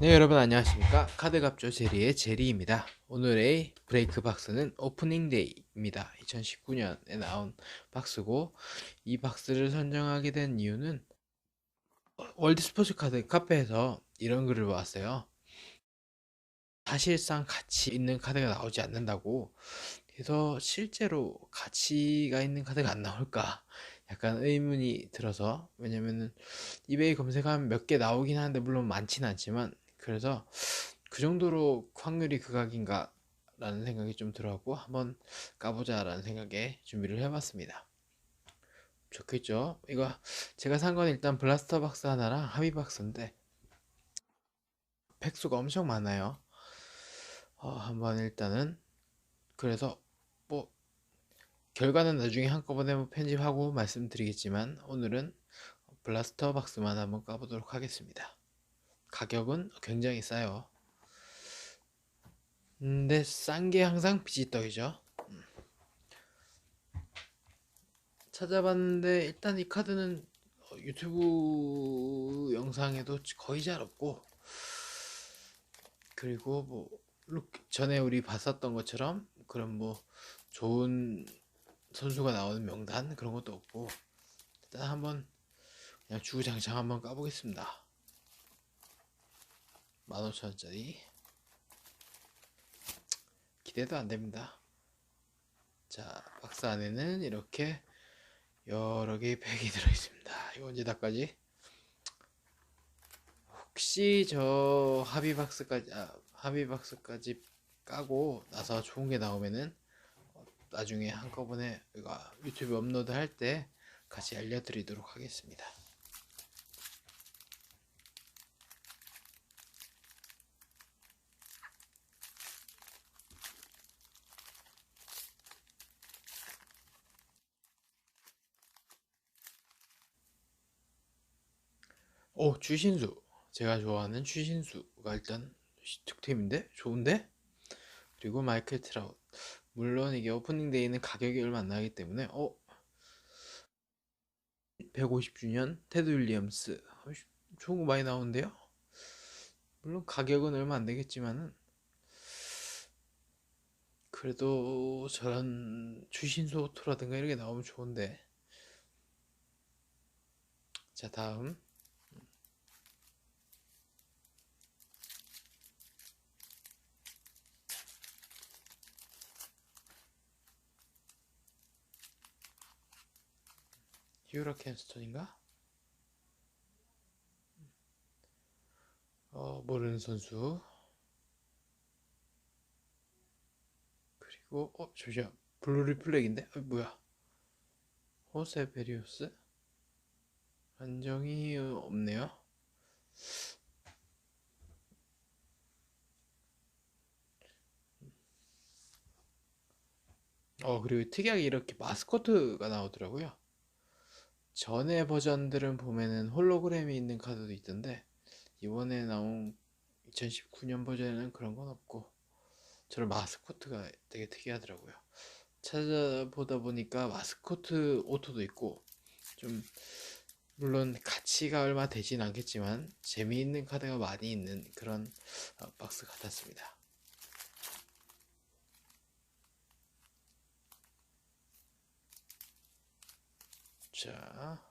네 여러분 안녕하십니까? 카드갑조 제리의 제리입니다. 오늘의 브레이크 박스는 오프닝 데이입니다. 2019년에 나온 박스고 이 박스를 선정하게 된 이유는 월드 스포츠 카드 카페에서 이런 글을 보았어요. 사실상 가치 있는 카드가 나오지 않는다고. 그래서 실제로 가치가 있는 카드가 안 나올까 약간 의문이 들어서 왜냐면은 이베이 검색하면 몇 개 나오긴 하는데 물론 많진 않지만 그래서 그 정도로 확률이 극악인가 라는 생각이 좀 들어갖고 한번 까보자 라는 생각에 준비를 해봤습니다. 좋겠죠? 이거 제가 산 건 일단 블라스터 박스 하나랑 하비 박스인데 팩수가 엄청 많아요. 어, 한번 일단은 그래서 뭐 결과는 나중에 한꺼번에 뭐 편집하고 말씀드리겠지만 오늘은 블라스터 박스만 한번 까보도록 하겠습니다 가격은 굉장히 싸요. 근데 싼 게 항상 비지떡이죠. 음. 찾아봤는데 일단 이 카드는 어, 유튜브 영상에도 거의 잘 없고 그리고 뭐 전에 우리 봤었던 것처럼 그런 뭐 좋은 선수가 나오는 명단 그런 것도 없고 일단 한번 그냥 주구장창 한번 까보겠습니다. 15,000원짜리. 기대도 안됩니다. 자 박스 안에는 이렇게 여러 개의 팩이 들어있습니다. 이거 언제 다까지. 혹시 저 하비박스까지 아, 하비박스까지 까고 나서 좋은 게 나오면은 나중에 한꺼번에 유튜브 업로드 할 때 같이 알려드리도록 하겠습니다 오 추신수. 제가 좋아하는 추신수가 일단 득템인데? 좋은데? 그리고 마이클 트라웃 물론 이게 오프닝 데이는 가격이 얼마 안 나기 때문에 어? 150주년 테드 윌리엄스. 좋은 거 많이 나오는데요? 물론 가격은 얼마 안 되겠지만은 그래도 저런 추신수 오토라든가 이렇게 나오면 좋은데. 자 다음 히어라켄 스톤인가? 어, 모르는 선수. 그리고, 어, 잠시만. 블루 리플렉인데? 어, 뭐야? 호세 베리우스? 안정이 없네요. 어, 그리고 특이하게 이렇게 마스코트가 나오더라고요. 전에 버전들은 보면은 홀로그램이 있는 카드도 있던데 이번에 나온 2019년 버전에는 그런 건 없고 저런 마스코트가 되게 특이하더라고요. 찾아보다 보니까 마스코트 오토도 있고 좀 물론 가치가 얼마 되진 않겠지만 재미있는 카드가 많이 있는 그런 어, 박스 같았습니다 자,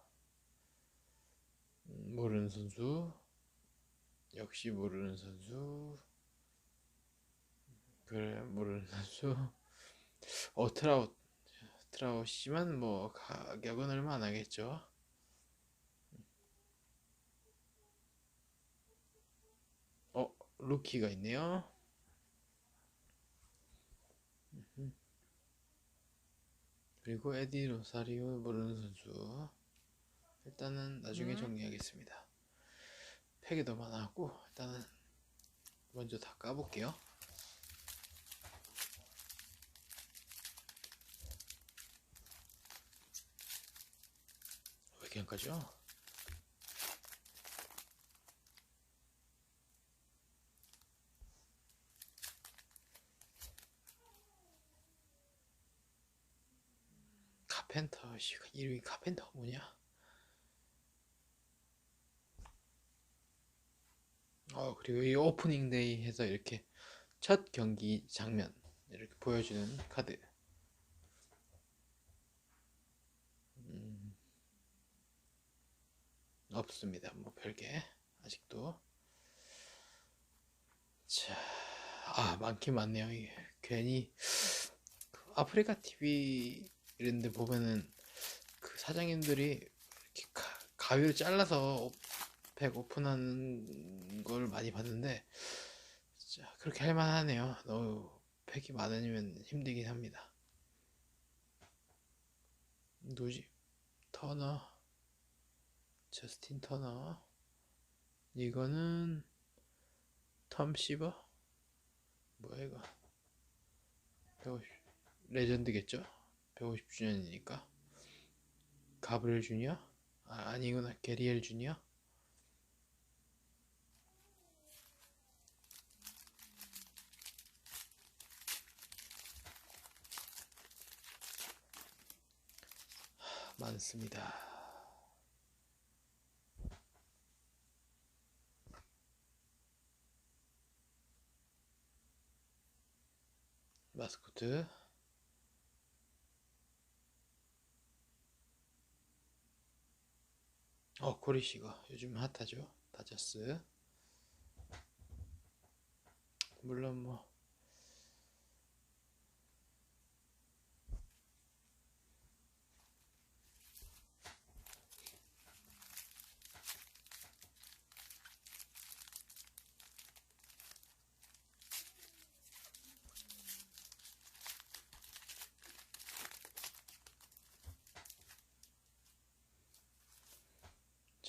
음, 모르는 선수. 역시 모르는 선수. 그래, 모르는 선수. 어, 트라웃. 트라웃이지만 뭐 가격은 얼마 안 하겠죠. 어, 루키가 있네요. 그리고 에디 로사리오 모르는 선수. 일단은 나중에 음. 정리하겠습니다. 팩이 더 많아갖고 일단은 먼저 다 까볼게요. 왜 이렇게 안 카펜터 씨 이름이 카펜터가 뭐냐 어, 그리고 이 오프닝 데이 해서 이렇게 첫 경기 장면 이렇게 보여주는 카드. 음, 없습니다. 뭐 별게 아직도. 자, 아 많긴 많네요. 이게 괜히 그 아프리카 TV 이런 데 보면은 그 사장님들이 이렇게 가, 가위로 잘라서 팩 오픈하는 걸 많이 봤는데 진짜 그렇게 할 만하네요. 너무 팩이 많으면 힘들긴 합니다. 누구지? 터너 저스틴 터너 이거는 텀 시버 뭐야 이거 150 레전드겠죠? 150주년이니까 가브리엘 주니어? 아, 아니구나 게리엘 주니어? 많습니다. 마스코트 어 코리시가 요즘 핫하죠? 다저스. 물론 뭐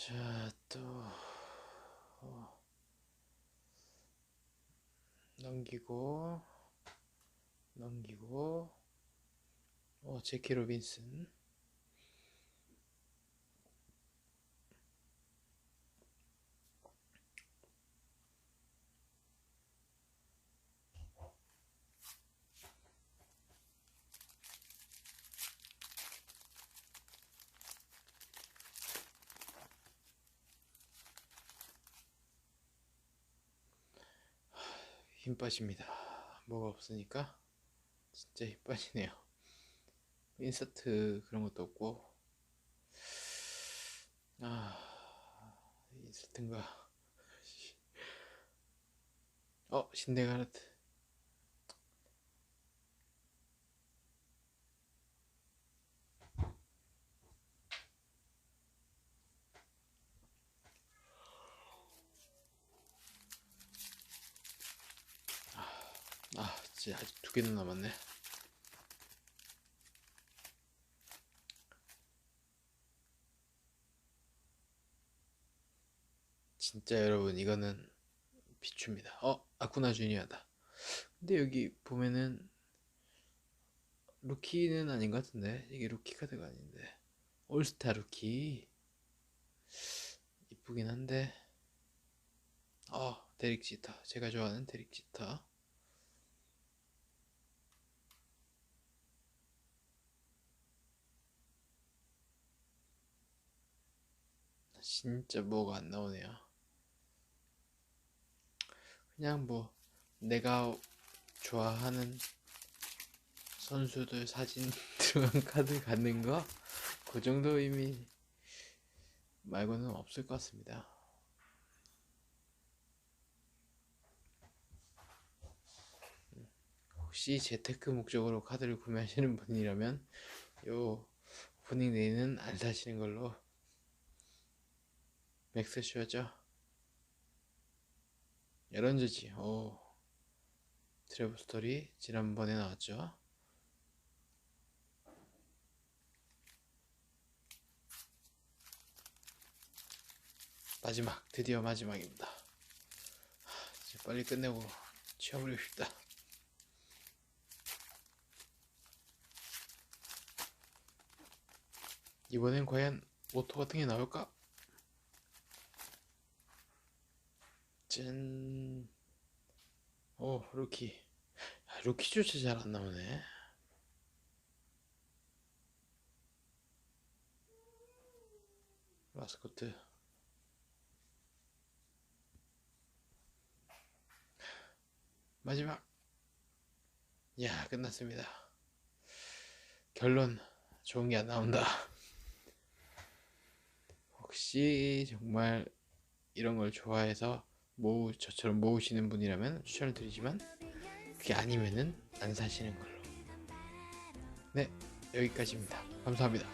자, 또, 어, 넘기고, 넘기고, 어, 제키 로빈슨. 힘 빠집니다. 뭐가 없으니까 진짜 힘 빠지네요. 인서트 그런 것도 없고, 아, 인서트인가. 어, 신데가르트. 아, 진짜 아직 두 개는 남았네. 진짜 여러분, 이거는 비추입니다. 어, 아쿠나 주니어다. 근데 여기 보면은 루키는 아닌 것 같은데 이게 루키 카드가 아닌데 올스타 루키 이쁘긴 한데 어 데릭 지타 제가 좋아하는 데릭 지타 진짜 뭐가 안 나오네요 그냥 뭐 내가 좋아하는 선수들 사진 들어간 카드 갖는 거 그 정도 의미 말고는 없을 것 같습니다. 혹시 재테크 목적으로 카드를 구매하시는 분이라면 요 오프닝 데이는 안 사시는 걸로 맥스쇼죠. 여런저지 오 트래블 스토리 지난번에 나왔죠. 마지막 드디어 마지막입니다. 하, 이제 빨리 끝내고 치워버리고 싶다. 이번엔 과연 오토 같은 게 나올까? 짠. 오, 루키. 야, 루키조차 잘 안 나오네. 마스코트. 마지막. 야, 끝났습니다. 결론 좋은 게 안 나온다. 혹시 정말 이런 걸 좋아해서 모으, 저처럼 모으시는 분이라면 추천을 드리지만 그게 아니면은 안 사시는 걸로. 네 여기까지입니다. 감사합니다.